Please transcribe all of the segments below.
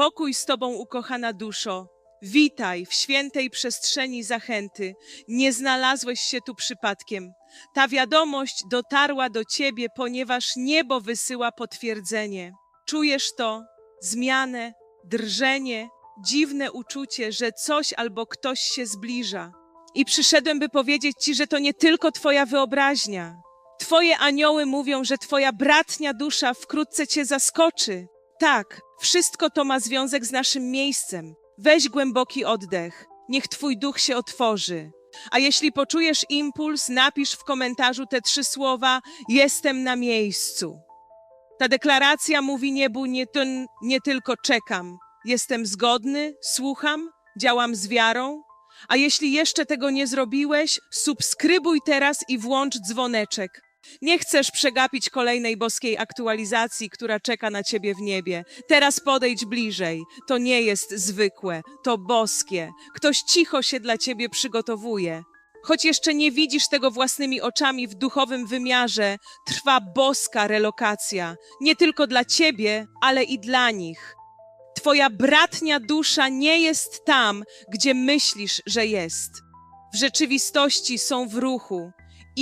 Pokój z Tobą, ukochana duszo. Witaj w świętej przestrzeni zachęty. Nie znalazłeś się tu przypadkiem. Ta wiadomość dotarła do Ciebie, ponieważ niebo wysyła potwierdzenie. Czujesz to? Zmianę, drżenie, dziwne uczucie, że coś albo ktoś się zbliża. I przyszedłem, by powiedzieć Ci, że to nie tylko Twoja wyobraźnia. Twoje anioły mówią, że Twoja bratnia dusza wkrótce Cię zaskoczy. Tak, wszystko to ma związek z naszym miejscem. Weź głęboki oddech. Niech Twój duch się otworzy. A jeśli poczujesz impuls, napisz w komentarzu te trzy słowa: Jestem na miejscu. Ta deklaracja mówi niebu nie, ten, nie tylko czekam. Jestem zgodny, słucham, działam z wiarą. A jeśli jeszcze tego nie zrobiłeś, subskrybuj teraz i włącz dzwoneczek. Nie chcesz przegapić kolejnej boskiej aktualizacji, która czeka na ciebie w niebie. Teraz podejdź bliżej. To nie jest zwykłe, to boskie. Ktoś cicho się dla ciebie przygotowuje. Choć jeszcze nie widzisz tego własnymi oczami w duchowym wymiarze, trwa boska relokacja. Nie tylko dla ciebie, ale i dla nich. Twoja bratnia dusza nie jest tam, gdzie myślisz, że jest. W rzeczywistości są w ruchu.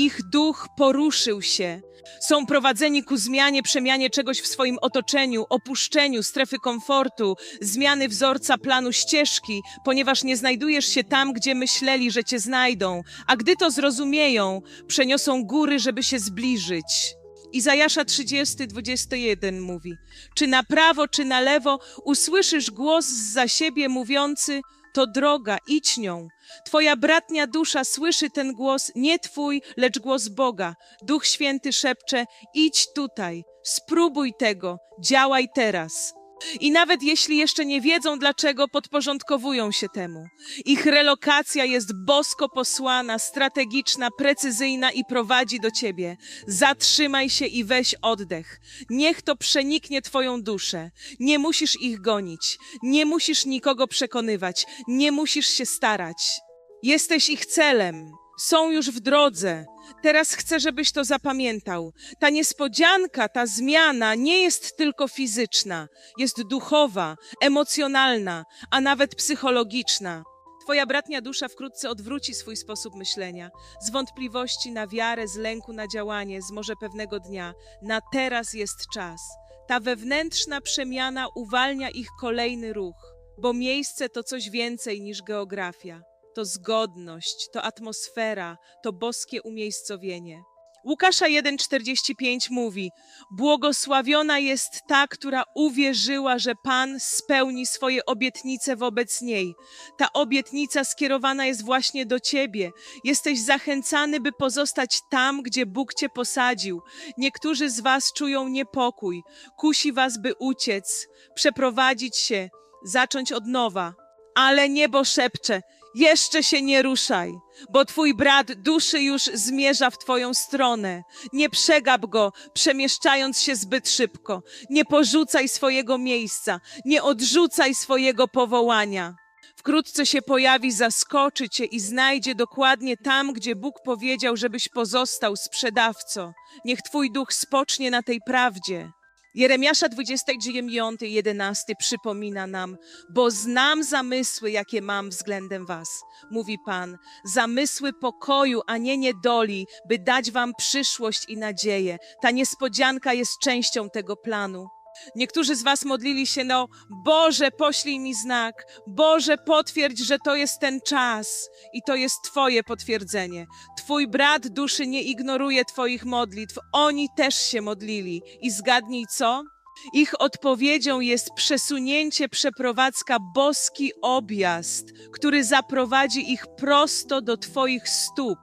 Ich duch poruszył się. Są prowadzeni ku zmianie, przemianie czegoś w swoim otoczeniu, opuszczeniu strefy komfortu, zmiany wzorca planu ścieżki, ponieważ nie znajdujesz się tam, gdzie myśleli, że cię znajdą, a gdy to zrozumieją, przeniosą góry, żeby się zbliżyć. Izajasza 30, 21 mówi: Czy na prawo, czy na lewo usłyszysz głos za siebie mówiący: To droga, idź nią. Twoja bratnia dusza słyszy ten głos, nie twój, lecz głos Boga. Duch Święty szepcze: Idź tutaj, spróbuj tego, działaj teraz. I nawet jeśli jeszcze nie wiedzą dlaczego, podporządkowują się temu. Ich relokacja jest bosko posłana, strategiczna, precyzyjna i prowadzi do ciebie. Zatrzymaj się i weź oddech. Niech to przeniknie twoją duszę. Nie musisz ich gonić, nie musisz nikogo przekonywać, nie musisz się starać. Jesteś ich celem. Są już w drodze. Teraz chcę, żebyś to zapamiętał. Ta niespodzianka, ta zmiana nie jest tylko fizyczna, jest duchowa, emocjonalna, a nawet psychologiczna. Twoja bratnia dusza wkrótce odwróci swój sposób myślenia z wątpliwości na wiarę, z lęku na działanie, z może pewnego dnia. Na teraz jest czas. Ta wewnętrzna przemiana uwalnia ich kolejny ruch, bo miejsce to coś więcej niż geografia to zgodność, to atmosfera, to boskie umiejscowienie. Łukasza 1,45 mówi: Błogosławiona jest ta, która uwierzyła, że Pan spełni swoje obietnice wobec niej. Ta obietnica skierowana jest właśnie do ciebie. Jesteś zachęcany, by pozostać tam, gdzie Bóg cię posadził. Niektórzy z Was czują niepokój, kusi Was, by uciec, przeprowadzić się, zacząć od nowa. Ale niebo szepcze: jeszcze się nie ruszaj, bo twój brat duszy już zmierza w twoją stronę. Nie przegap go, przemieszczając się zbyt szybko. Nie porzucaj swojego miejsca, nie odrzucaj swojego powołania. Wkrótce się pojawi, zaskoczy cię i znajdzie dokładnie tam, gdzie Bóg powiedział, żebyś pozostał sprzedawco. Niech twój duch spocznie na tej prawdzie. Jeremiasza 29, 11 przypomina nam, bo znam zamysły, jakie mam względem was, mówi Pan, zamysły pokoju, a nie niedoli, by dać wam przyszłość i nadzieję. Ta niespodzianka jest częścią tego planu. Niektórzy z Was modlili się, no Boże, poślij mi znak, Boże, potwierdź, że to jest ten czas i to jest Twoje potwierdzenie. Twój brat duszy nie ignoruje Twoich modlitw, oni też się modlili. I zgadnij co? Ich odpowiedzią jest przesunięcie, przeprowadzka, boski objazd, który zaprowadzi ich prosto do Twoich stóp.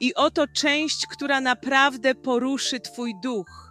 I oto część, która naprawdę poruszy Twój duch.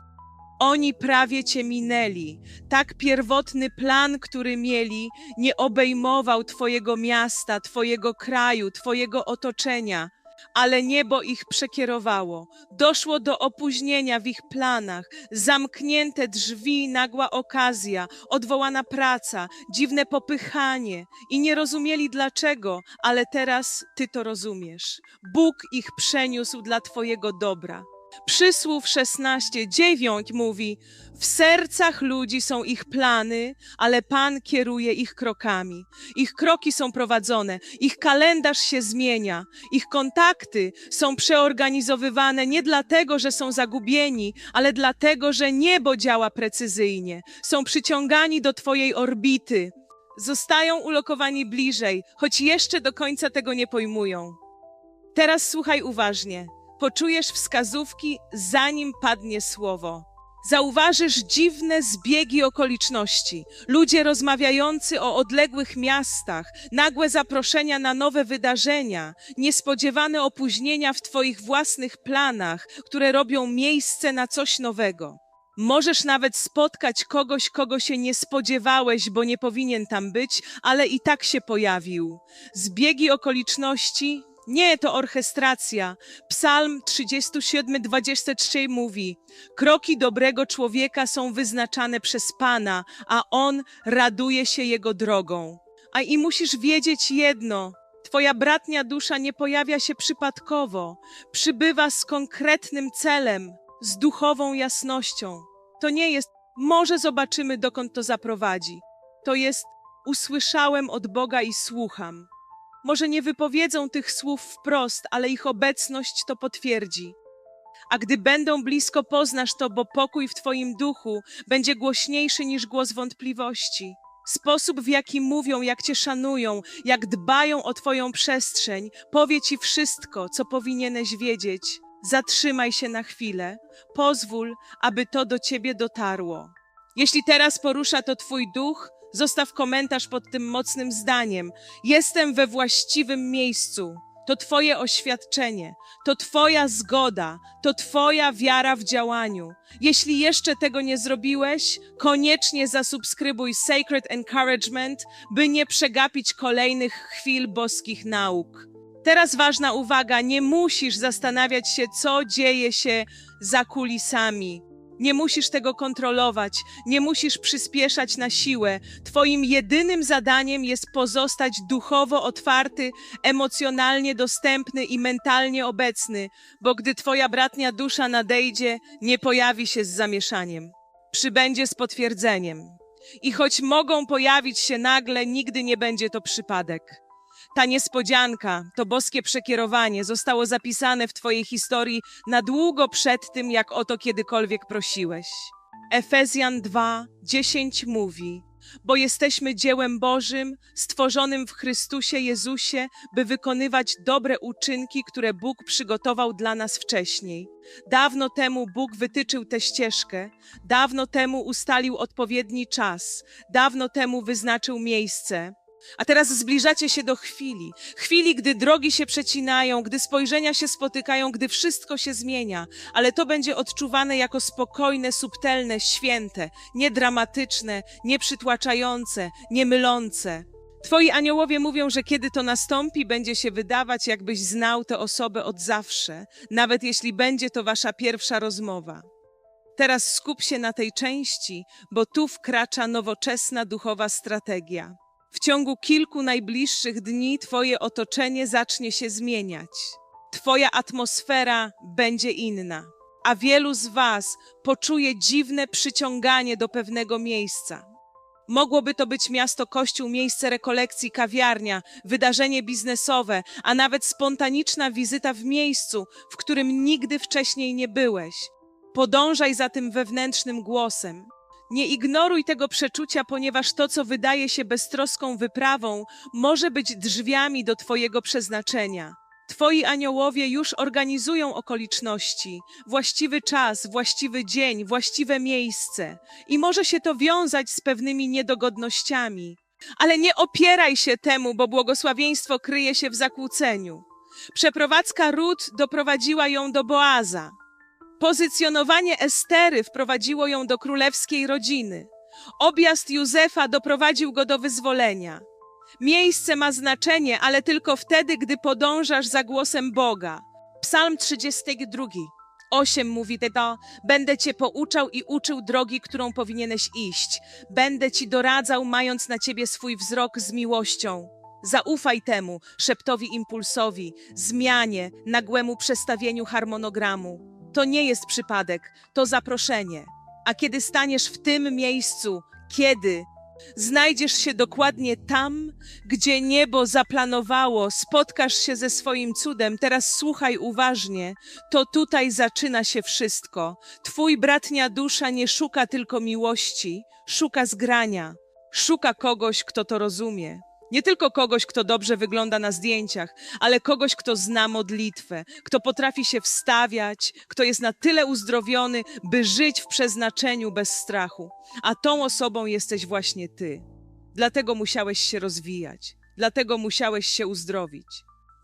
Oni prawie cię minęli. Tak pierwotny plan, który mieli, nie obejmował Twojego miasta, Twojego kraju, Twojego otoczenia, ale niebo ich przekierowało. Doszło do opóźnienia w ich planach, zamknięte drzwi, nagła okazja, odwołana praca, dziwne popychanie i nie rozumieli dlaczego, ale teraz Ty to rozumiesz. Bóg ich przeniósł dla Twojego dobra. Przysłów 16, 9 mówi: W sercach ludzi są ich plany, ale Pan kieruje ich krokami. Ich kroki są prowadzone, ich kalendarz się zmienia, ich kontakty są przeorganizowywane nie dlatego, że są zagubieni, ale dlatego, że niebo działa precyzyjnie. Są przyciągani do Twojej orbity. Zostają ulokowani bliżej, choć jeszcze do końca tego nie pojmują. Teraz słuchaj uważnie. Poczujesz wskazówki, zanim padnie słowo. Zauważysz dziwne zbiegi okoliczności. Ludzie rozmawiający o odległych miastach, nagłe zaproszenia na nowe wydarzenia, niespodziewane opóźnienia w Twoich własnych planach, które robią miejsce na coś nowego. Możesz nawet spotkać kogoś, kogo się nie spodziewałeś, bo nie powinien tam być, ale i tak się pojawił. Zbiegi okoliczności nie, to orchestracja. Psalm 37, 23 mówi: Kroki dobrego człowieka są wyznaczane przez Pana, a on raduje się jego drogą. A i musisz wiedzieć jedno: Twoja bratnia dusza nie pojawia się przypadkowo, przybywa z konkretnym celem, z duchową jasnością. To nie jest, może zobaczymy, dokąd to zaprowadzi. To jest, usłyszałem od Boga i słucham. Może nie wypowiedzą tych słów wprost, ale ich obecność to potwierdzi. A gdy będą blisko, poznasz to, bo pokój w Twoim duchu będzie głośniejszy niż głos wątpliwości. Sposób, w jaki mówią, jak Cię szanują, jak dbają o Twoją przestrzeń, powie Ci wszystko, co powinieneś wiedzieć. Zatrzymaj się na chwilę, pozwól, aby to do Ciebie dotarło. Jeśli teraz porusza to Twój duch, Zostaw komentarz pod tym mocnym zdaniem. Jestem we właściwym miejscu. To Twoje oświadczenie, to Twoja zgoda, to Twoja wiara w działaniu. Jeśli jeszcze tego nie zrobiłeś, koniecznie zasubskrybuj Sacred Encouragement, by nie przegapić kolejnych chwil boskich nauk. Teraz ważna uwaga: nie musisz zastanawiać się, co dzieje się za kulisami. Nie musisz tego kontrolować, nie musisz przyspieszać na siłę. Twoim jedynym zadaniem jest pozostać duchowo otwarty, emocjonalnie dostępny i mentalnie obecny, bo gdy Twoja bratnia dusza nadejdzie, nie pojawi się z zamieszaniem. Przybędzie z potwierdzeniem. I choć mogą pojawić się nagle, nigdy nie będzie to przypadek. Ta niespodzianka, to boskie przekierowanie zostało zapisane w Twojej historii na długo przed tym, jak o to kiedykolwiek prosiłeś. Efezjan 2, 10 mówi, bo jesteśmy dziełem Bożym, stworzonym w Chrystusie Jezusie, by wykonywać dobre uczynki, które Bóg przygotował dla nas wcześniej. Dawno temu Bóg wytyczył tę ścieżkę, dawno temu ustalił odpowiedni czas, dawno temu wyznaczył miejsce. A teraz zbliżacie się do chwili, chwili, gdy drogi się przecinają, gdy spojrzenia się spotykają, gdy wszystko się zmienia, ale to będzie odczuwane jako spokojne, subtelne, święte, niedramatyczne, nieprzytłaczające, niemylące. Twoi aniołowie mówią, że kiedy to nastąpi, będzie się wydawać, jakbyś znał tę osobę od zawsze, nawet jeśli będzie to wasza pierwsza rozmowa. Teraz skup się na tej części, bo tu wkracza nowoczesna duchowa strategia. W ciągu kilku najbliższych dni Twoje otoczenie zacznie się zmieniać. Twoja atmosfera będzie inna, a wielu z Was poczuje dziwne przyciąganie do pewnego miejsca. Mogłoby to być miasto kościół, miejsce rekolekcji, kawiarnia, wydarzenie biznesowe, a nawet spontaniczna wizyta w miejscu, w którym nigdy wcześniej nie byłeś. Podążaj za tym wewnętrznym głosem. Nie ignoruj tego przeczucia, ponieważ to, co wydaje się beztroską wyprawą, może być drzwiami do Twojego przeznaczenia. Twoi aniołowie już organizują okoliczności, właściwy czas, właściwy dzień, właściwe miejsce i może się to wiązać z pewnymi niedogodnościami. Ale nie opieraj się temu, bo błogosławieństwo kryje się w zakłóceniu. Przeprowadzka Rut doprowadziła ją do Boaza. Pozycjonowanie Estery wprowadziło ją do królewskiej rodziny. Objazd Józefa doprowadził go do wyzwolenia. Miejsce ma znaczenie, ale tylko wtedy, gdy podążasz za głosem Boga. Psalm 32. 8 mówi to, będę cię pouczał i uczył drogi, którą powinieneś iść. Będę ci doradzał, mając na ciebie swój wzrok z miłością. Zaufaj temu szeptowi impulsowi, zmianie, nagłemu przestawieniu harmonogramu. To nie jest przypadek, to zaproszenie. A kiedy staniesz w tym miejscu, kiedy znajdziesz się dokładnie tam, gdzie niebo zaplanowało, spotkasz się ze swoim cudem, teraz słuchaj uważnie, to tutaj zaczyna się wszystko. Twój bratnia dusza nie szuka tylko miłości, szuka zgrania, szuka kogoś, kto to rozumie. Nie tylko kogoś, kto dobrze wygląda na zdjęciach, ale kogoś, kto zna modlitwę, kto potrafi się wstawiać, kto jest na tyle uzdrowiony, by żyć w przeznaczeniu bez strachu. A tą osobą jesteś właśnie ty. Dlatego musiałeś się rozwijać, dlatego musiałeś się uzdrowić.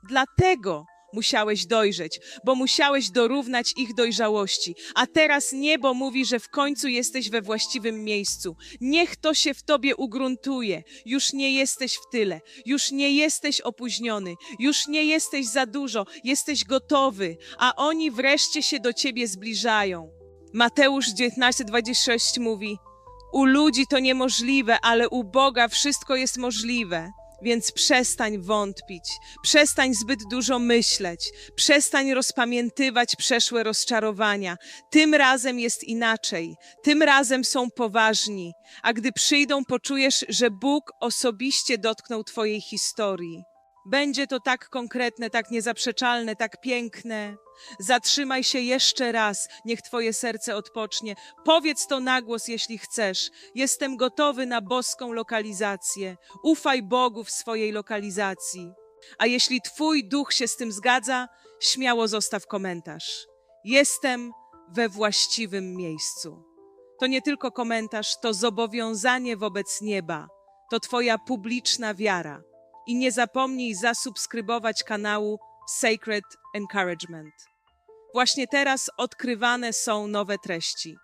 Dlatego musiałeś dojrzeć, bo musiałeś dorównać ich dojrzałości. A teraz niebo mówi, że w końcu jesteś we właściwym miejscu. Niech to się w tobie ugruntuje. Już nie jesteś w tyle, już nie jesteś opóźniony, już nie jesteś za dużo, jesteś gotowy, a oni wreszcie się do ciebie zbliżają. Mateusz 19:26 mówi: U ludzi to niemożliwe, ale u Boga wszystko jest możliwe. Więc przestań wątpić, przestań zbyt dużo myśleć, przestań rozpamiętywać przeszłe rozczarowania. Tym razem jest inaczej, tym razem są poważni, a gdy przyjdą, poczujesz, że Bóg osobiście dotknął Twojej historii. Będzie to tak konkretne, tak niezaprzeczalne, tak piękne. Zatrzymaj się jeszcze raz, niech Twoje serce odpocznie. Powiedz to na głos, jeśli chcesz. Jestem gotowy na boską lokalizację. Ufaj Bogu w swojej lokalizacji. A jeśli Twój duch się z tym zgadza, śmiało zostaw komentarz. Jestem we właściwym miejscu. To nie tylko komentarz, to zobowiązanie wobec nieba. To Twoja publiczna wiara. I nie zapomnij zasubskrybować kanału Sacred Encouragement. Właśnie teraz odkrywane są nowe treści.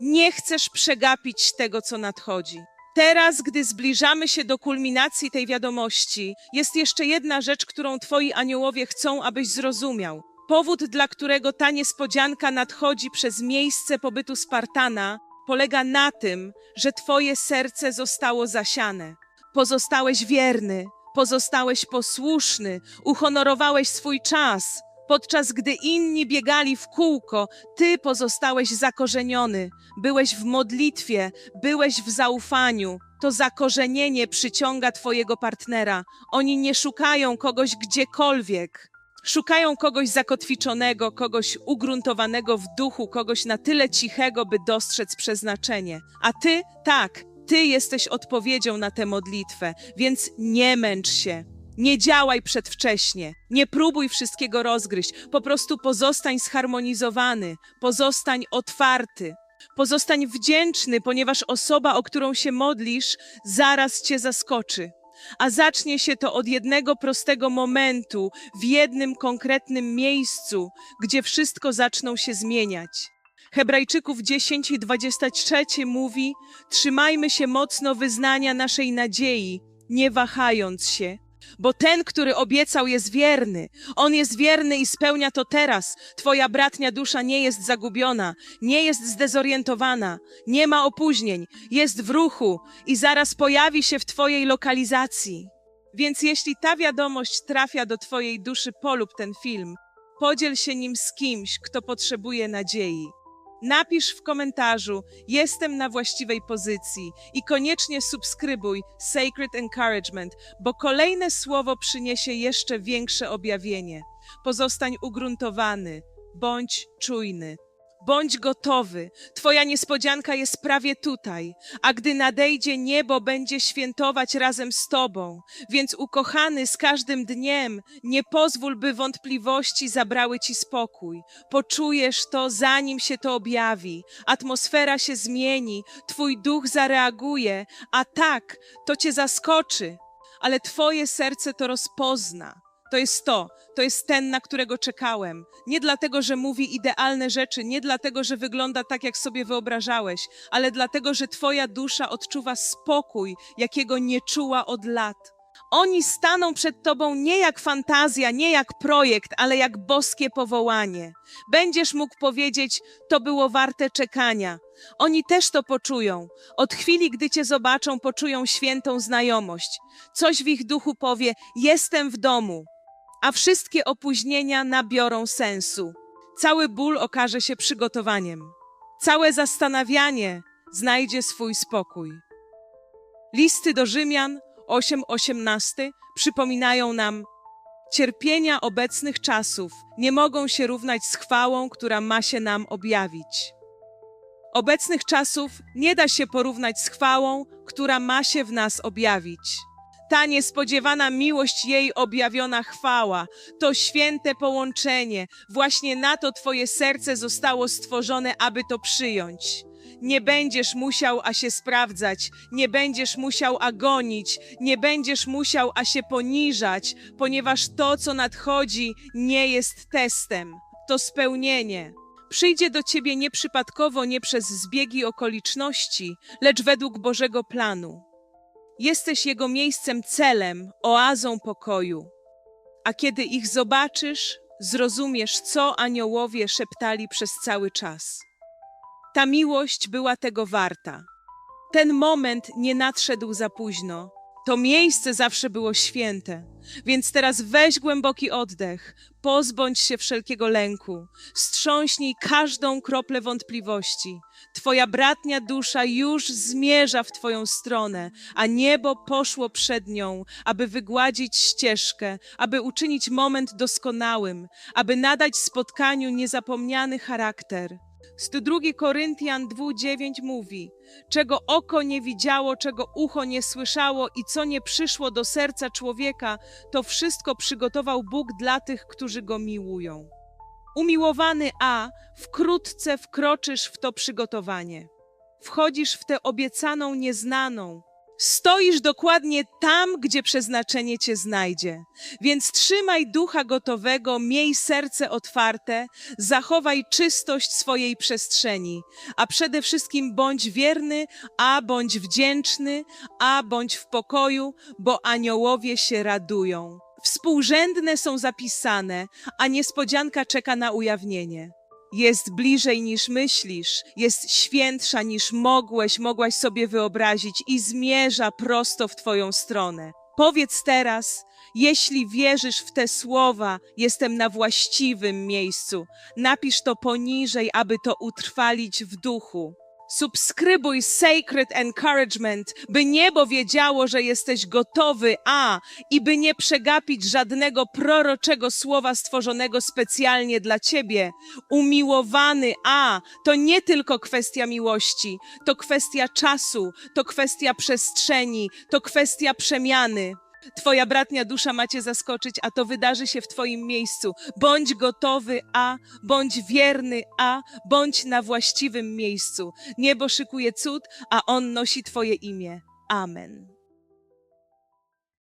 Nie chcesz przegapić tego, co nadchodzi. Teraz, gdy zbliżamy się do kulminacji tej wiadomości, jest jeszcze jedna rzecz, którą Twoi aniołowie chcą, abyś zrozumiał. Powód, dla którego ta niespodzianka nadchodzi przez miejsce pobytu Spartana, polega na tym, że Twoje serce zostało zasiane. Pozostałeś wierny, pozostałeś posłuszny, uhonorowałeś swój czas. Podczas gdy inni biegali w kółko, ty pozostałeś zakorzeniony, byłeś w modlitwie, byłeś w zaufaniu. To zakorzenienie przyciąga twojego partnera. Oni nie szukają kogoś gdziekolwiek. Szukają kogoś zakotwiczonego, kogoś ugruntowanego w duchu, kogoś na tyle cichego, by dostrzec przeznaczenie. A ty, tak, ty jesteś odpowiedzią na tę modlitwę, więc nie męcz się. Nie działaj przedwcześnie, nie próbuj wszystkiego rozgryźć, po prostu pozostań zharmonizowany, pozostań otwarty, pozostań wdzięczny, ponieważ osoba, o którą się modlisz, zaraz cię zaskoczy. A zacznie się to od jednego prostego momentu, w jednym konkretnym miejscu, gdzie wszystko zaczną się zmieniać. Hebrajczyków 10 i 23 mówi: Trzymajmy się mocno wyznania naszej nadziei, nie wahając się. Bo ten, który obiecał, jest wierny. On jest wierny i spełnia to teraz. Twoja bratnia dusza nie jest zagubiona, nie jest zdezorientowana, nie ma opóźnień, jest w ruchu i zaraz pojawi się w Twojej lokalizacji. Więc jeśli ta wiadomość trafia do Twojej duszy, polub ten film. Podziel się nim z kimś, kto potrzebuje nadziei. Napisz w komentarzu: Jestem na właściwej pozycji i koniecznie subskrybuj Sacred Encouragement, bo kolejne słowo przyniesie jeszcze większe objawienie. Pozostań ugruntowany, bądź czujny. Bądź gotowy, Twoja niespodzianka jest prawie tutaj, a gdy nadejdzie niebo, będzie świętować razem z Tobą. Więc ukochany z każdym dniem, nie pozwól, by wątpliwości zabrały Ci spokój. Poczujesz to, zanim się to objawi. Atmosfera się zmieni, Twój duch zareaguje, a tak, to Cię zaskoczy, ale Twoje serce to rozpozna. To jest to, to jest ten, na którego czekałem. Nie dlatego, że mówi idealne rzeczy, nie dlatego, że wygląda tak, jak sobie wyobrażałeś, ale dlatego, że Twoja dusza odczuwa spokój, jakiego nie czuła od lat. Oni staną przed Tobą nie jak fantazja, nie jak projekt, ale jak boskie powołanie. Będziesz mógł powiedzieć: To było warte czekania. Oni też to poczują. Od chwili, gdy Cię zobaczą, poczują świętą znajomość. Coś w ich duchu powie: Jestem w domu a wszystkie opóźnienia nabiorą sensu. cały ból okaże się przygotowaniem. Całe zastanawianie znajdzie swój spokój. Listy do Rzymian 8:18 przypominają nam, cierpienia obecnych czasów nie mogą się równać z chwałą, która ma się nam objawić. Obecnych czasów nie da się porównać z chwałą, która ma się w nas objawić. Ta niespodziewana miłość jej objawiona chwała, to święte połączenie, właśnie na to Twoje serce zostało stworzone, aby to przyjąć. Nie będziesz musiał, a się sprawdzać, nie będziesz musiał agonić, nie będziesz musiał, a się poniżać, ponieważ to, co nadchodzi, nie jest testem, to spełnienie. Przyjdzie do ciebie nieprzypadkowo, nie przez zbiegi okoliczności, lecz według Bożego planu. Jesteś Jego miejscem celem, oazą pokoju. A kiedy ich zobaczysz, zrozumiesz, co aniołowie szeptali przez cały czas. Ta miłość była tego warta. Ten moment nie nadszedł za późno. To miejsce zawsze było święte. Więc teraz weź głęboki oddech, pozbądź się wszelkiego lęku, strząśnij każdą kroplę wątpliwości. Twoja bratnia dusza już zmierza w Twoją stronę, a niebo poszło przed nią, aby wygładzić ścieżkę, aby uczynić moment doskonałym, aby nadać spotkaniu niezapomniany charakter. 102 Koryntian 2:9 mówi: Czego oko nie widziało, czego ucho nie słyszało i co nie przyszło do serca człowieka, to wszystko przygotował Bóg dla tych, którzy go miłują. Umiłowany A, wkrótce wkroczysz w to przygotowanie. Wchodzisz w tę obiecaną nieznaną. Stoisz dokładnie tam, gdzie przeznaczenie cię znajdzie. Więc trzymaj ducha gotowego, miej serce otwarte, zachowaj czystość swojej przestrzeni, a przede wszystkim bądź wierny, a bądź wdzięczny, a bądź w pokoju, bo aniołowie się radują. Współrzędne są zapisane, a niespodzianka czeka na ujawnienie. Jest bliżej niż myślisz, jest świętsza niż mogłeś, mogłaś sobie wyobrazić i zmierza prosto w Twoją stronę. Powiedz teraz, jeśli wierzysz w te słowa, jestem na właściwym miejscu. Napisz to poniżej, aby to utrwalić w duchu. Subskrybuj Sacred Encouragement, by niebo wiedziało, że jesteś gotowy, a i by nie przegapić żadnego proroczego słowa stworzonego specjalnie dla ciebie. Umiłowany, a to nie tylko kwestia miłości, to kwestia czasu, to kwestia przestrzeni, to kwestia przemiany. Twoja bratnia dusza ma cię zaskoczyć, a to wydarzy się w Twoim miejscu. Bądź gotowy, a bądź wierny, a bądź na właściwym miejscu. Niebo szykuje cud, a on nosi Twoje imię. Amen.